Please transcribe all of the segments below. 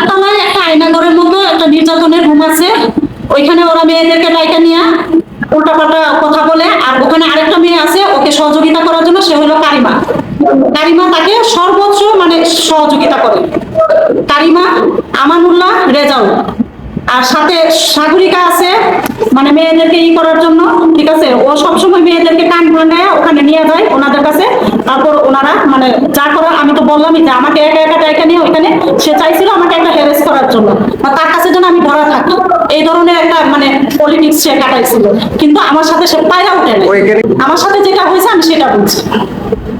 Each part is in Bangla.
চারতলায় একটা আয়নাঘরের মতো একটা নির্যাতনের রুম আছে। ওইখানে ওরা মেয়েদেরকে ডাইকা নিয়ে উল্টাপাল্টা কথা বলে, আর ওখানে আরেকটা মেয়ে আছে, ওকে সহযোগিতা করার জন্য সে হলো কারিমা। কারিমা তাকে সর্বোচ্চ মানে সহযোগিতা করে। কারিমা, আমানুল্লাহ, রেজাউল। আর সাথে সাগরিকা আছে মানে মেয়েদেরকে ই করার জন্য, ঠিক আছে? ও সবসময় মেয়েদেরকে কান ভাঙায় ওখানে নিয়ে যায় ওনাদের কাছে। তারপর ওনারা মানে যা করার আমি তো বললামই যে আমাকে একা একা জায়গা নিয়ে ওইখানে সে চাইছিল আমাকে একটা হ্যারেস করার জন্য। বা তার কাছে যেন আমি ধরা থাকি। এই ধরনের একটা মানে পলিটিক্স সে কাটাইছিল। কিন্তু আমার সাথে সে পায়রা উঠে আমার সাথে যেটা হয়েছে আমি সেটা বলছি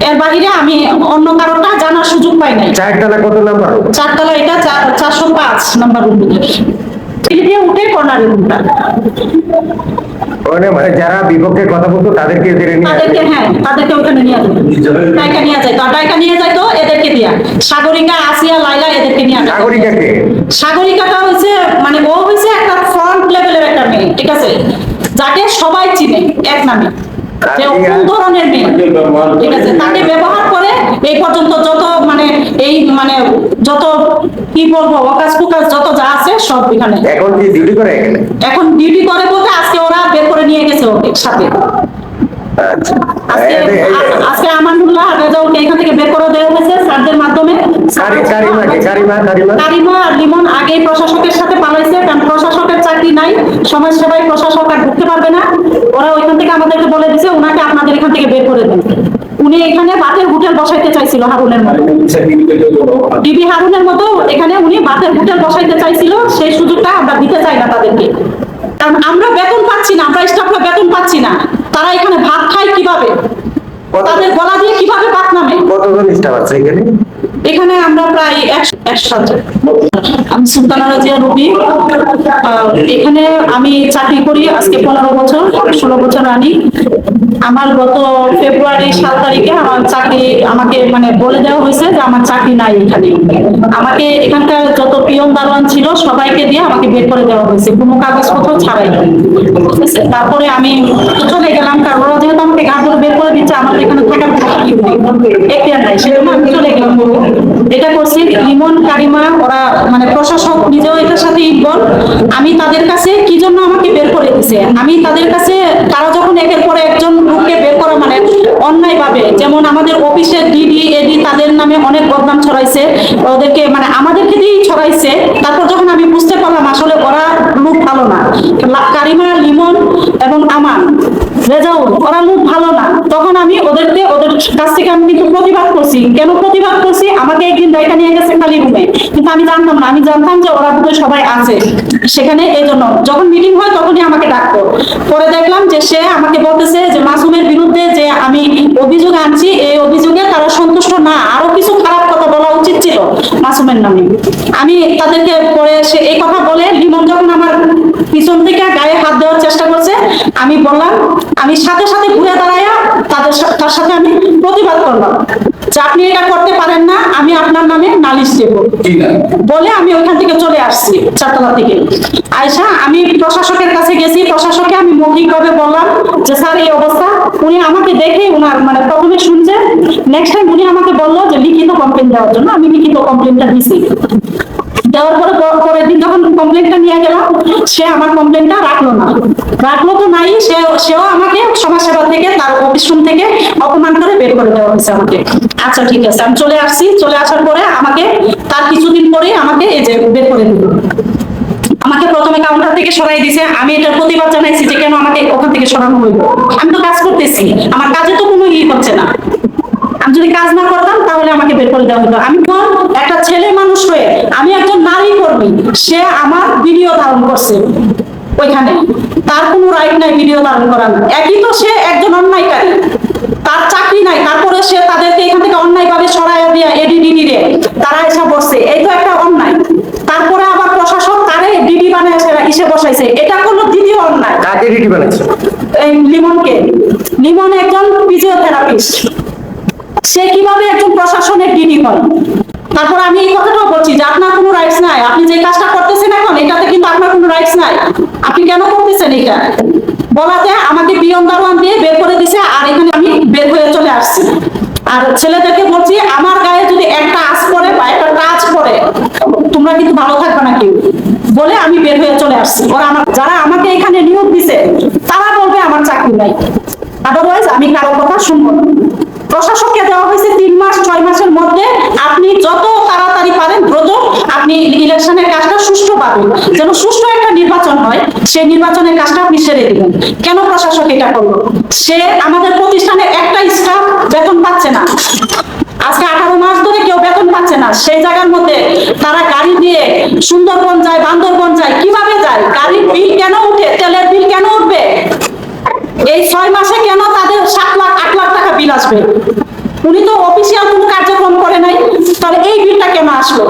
এর বাইরে আমি অন্য কারোটা জানার সুযোগ পাই নাই। চারতলা কত নাম্বার? চারতলা এটা চারশো পাঁচ নাম্বার রুম উঠে কর্নার রুমটা মানে যারা বিপক্ষে কথা বলতো তাদেরকে নিয়ে তাদেরকে হ্যাঁ তাদেরকে ওখানে নিয়ে যেত ডাইকা নিয়ে যায় ডাইকা নিয়ে যায় তো এদেরকে দিয়া। সাগরিকা আসিয়া লাইলা এদেরকে নিয়ে যায় সাগরিকাটা হচ্ছে মানে ও হচ্ছে একটা ফ্রন্ট লেভেলের একটা মেয়ে ঠিক আছে? যাকে সবাই চিনে এক নামে। যে কোন ধরনের মেয়ে ঠিক আছে? তাকে ব্যবহার করে এই পর্যন্ত যত মানে এই মানে যত কি বলব অকাশ কুকাশ যত যা সব এখানে। এখন কি ডিউটি করে এখানে? এখন ডিউটি করে বলতে আজকে ওরা বের করে নিয়ে গেছে ওকে সাথে। আজকে আমানুল্লাহ রেজাউলকে এখান থেকে বের করে দেওয়া হয়েছে স্যারদের মাধ্যমে। কারিমা, আর লিমন আগে প্রশাসকের সাথে পালাইছে কারণ প্রশাসকের চাকরি নাই। সমাজ সেবায় প্রশাসক আর ঢুকতে পারবে না। ওরা ওইখান থেকে আমাদেরকে বলে দিছে ওনাকে আপনাদের এখান থেকে বের করে দেন। উনি এখানে বাতের হোটেল বসাইতে চাইছিল হারুনের মতো। ডিবি হারুনের মতো এখানে উনি বাতের হোটেল বসাইতে চাইছিল সেই সুযোগটা আমরা দিতে চাই না তাদেরকে। কারণ আমরা বেতন পাচ্ছি না আমরা স্টাফরা বেতন পাচ্ছি না। তারা এখানে ভাত খায় কীভাবে? তাদের গলা দিয়ে কীভাবে ভাত নামে? কতজন স্টাফ আছে এখানে? এখানে আমরা প্রায় একসাথে আমি সুলতানা রাজিয়া রবি। এখানে আমি চাকরি করি আজকে পনেরো বছর ষোলো বছর রানি। আমার গত ফেব্রুয়ারি সাত তারিখে আমার চাকরি আমাকে মানে বলে দেওয়া হয়েছে যে আমার চাকরি নাই এখানে। আমাকে এখানকার যত পিয়ন দারোয়ান ছিল, সবাইকে দিয়ে আমাকে বের করে দেওয়া হয়েছে। কোনো কাগজপত্র ছাড়াই? তারপরে আমি চলে গেলাম, কারণ ওরা যেহেতু আমাকে ধরে বের করে দিচ্ছে, আমার এখানে থাকার নাই। আমি চলে গেলাম। এটা করছি কারিমা, ওরা মানে প্রশাসক নিজেও এটার সাথে ইনভলভ আমি তাদের কাছে কি জন্য আমাকে বের করে দিছে? আমি তাদের কাছে, তারা যখন একের পর একজন মানে অন্যায় ভাবে যেমন আমাদের অফিসের ডিডি এডি তাদের নামে অনেক বদনাম ছড়াইছে, ওদেরকে মানে আমাদেরকে দিয়েই ছড়াইছে, তারপর যখন আমি বুঝতে পারলাম আসলে ওরা লোক ভালো না। কারিমা, লিমন এবং আমার রেজাউল, ওরা লোক ভালো না। তখন আমি ওদেরকে, ওদের কাছ থেকে আমি কিন্তু প্রতিবাদ করছি। কেন প্রতিবাদ করছি? আমাকে একদিন দেখা নিয়ে গেছে খালি রুমে। কিন্তু আমি জানতাম না। আমি জানতাম যে ওরা বোধহয় সবাই আছে সেখানে। এই জন্য যখন মিটিং হয় তখনই আমাকে ডাকতো। পরে দেখলাম যে সে আমাকে বলতেছে যে মাসুমের বিরুদ্ধে যে আমি অভিযোগ আনছি, এই অভিযোগে তারা সন্তুষ্ট না। আরও কিছু খারাপ কথা বলা উচিত ছিল মাসুমের নামে। আমি তাদেরকে পরে সে এই কথা বলে লিমন যখন আমার পিছন থেকে গায়ে হাত দেওয়ার চেষ্টা করছে আমি বললাম আমি সাথে সাথে ঘুরে দাঁড়াইয়া তাদের তার সাথে আমি প্রতিবাদ করলাম যে আপনি এটা করতে পারেন না আমি আপনার নামে নালিশ দেব। বলে আমি ওইখান থেকে চলে আসছি চারতলা থেকে। আয়সা আমি প্রশাসকের কাছে গেছি প্রশাসকে আমি মৌখিকভাবে বললাম যে স্যার এই অবস্থা। উনি আমাকে দেখে উনার মানে প্রথমে শুনছে নেক্সট টাইম উনি আমাকে বলল যে লিখিত কমপ্লেন দেওয়ার জন্য আমি লিখিত কমপ্লেনটা দিছি। দেওয়ার পরে পরের দিন যখন কমপ্লেনটা নিয়ে গেলাম সে আমার কমপ্লেনটা রাখল না। রাখল তো নাই, সে, সেও আমাকে সমাজসেবা থেকে, তার অফিস রুম থেকে অপমান করে বের করে দেওয়া হয়েছে আমাকে। আচ্ছা ঠিক আছে, আমি চলে আসছি। চলে আসার পরে আমাকে তার কিছুদিন পরেই আমাকে এই যে বের করে দিল। আমাকে প্রথমে কাউন্টার থেকে সরাই দিছে। আমি এটার প্রতিবাদ জানাইছি যে কেন আমাকে ওখান থেকে সরানো হইল। আমি তো কাজ করতেছি। আমার কাজে তো কোনো ই হচ্ছে না। আমি যদি কাজ না করতাম তাহলে আমাকে বের করে দেওয়া হতো আমি কোন? একটা ছেলে মানুষ হয়ে আমি একজন নারী কর্মী সে আমার ভিডিও ধারণ করছে ওইখানে। তার কোনো রাইট নাই ভিডিও ধারণ করার। একই তো সে একজন অন্যায়কারী। তার চাকরি নাই তারপরে সে তাদেরকে এখান থেকে অন্যায়ভাবে সরাইয়া দিয়া এডিডিডি রে তারা এসে বসছে। এই তো একটা অন্যায়। তারপরে আবার প্রশাসক তারে ডিডি বানায় ইসে বসাইছে। এটা করল দ্বিতীয় অন্যায়। কাকে বানাচ্ছে এই লিমনকে। লিমন একজন ফিজিওথেরাপিস্ট সে কীভাবে একজন প্রশাসনের ডিডি হয়? তারপর আমি এই কথাটাও বলছি যে আপনার কোনো রাইটস নাই। আপনি যে কাজটা করতেছেন এখন, এটাতে কিন্তু আপনার কোনো রাইটস নাই। আপনি কেন করতেছেন এটা? বলাতে আমাকে পিয়ন দারোয়ান দিয়ে বের করে দিছে আর এখানে আমি বের হয়ে চলে আসছি। আর ছেলেদেরকে বলছি, আমার গায়ে যদি একটা আঁচ পড়ে বা একটা কাজ পড়ে, তোমরা কিন্তু ভালো থাকবে না কেউ। বলে আমি বের হয়ে চলে আসছি। ওরা আমার যারা আমাকে এখানে নিয়োগ দিছে, তারা বলবে আমার চাকরি নাই। আদারওয়াইজ আমি কারও কথা শুনব না। প্রশাসককে দেওয়া হয়েছে তিন মাস, ছয় মাসের মধ্যে। আপনি যত তাড়াতাড়ি পারেন, দ্রুত আপনি ইলেকশনের কাজটা সুষ্ঠু পাবেন। যেন সুষ্ঠু একটা নির্বাচন হয়, সেই নির্বাচনের কাজটা আপনি সেরে দিবেন। কেন প্রশাসক এটা করল? সে আমাদের প্রতিষ্ঠানে একটা স্টাফ বেতন পাচ্ছে না। আজকে আঠারো মাস ধরে কেউ বেতন পাচ্ছে না। সেই জায়গার মধ্যে তারা গাড়ি দিয়ে সুন্দরবন যায়, বান্দরবন যায়, কীভাবে যায়? গাড়ির বিল কেন উঠে? তেলের বিল কেন উঠবে? এই ছয় মাসে বিল আসবে। উনি তো অফিসিয়াল কোনো কার্যক্রম করে নাই। তাহলে এই বিলটা কেন আসলো?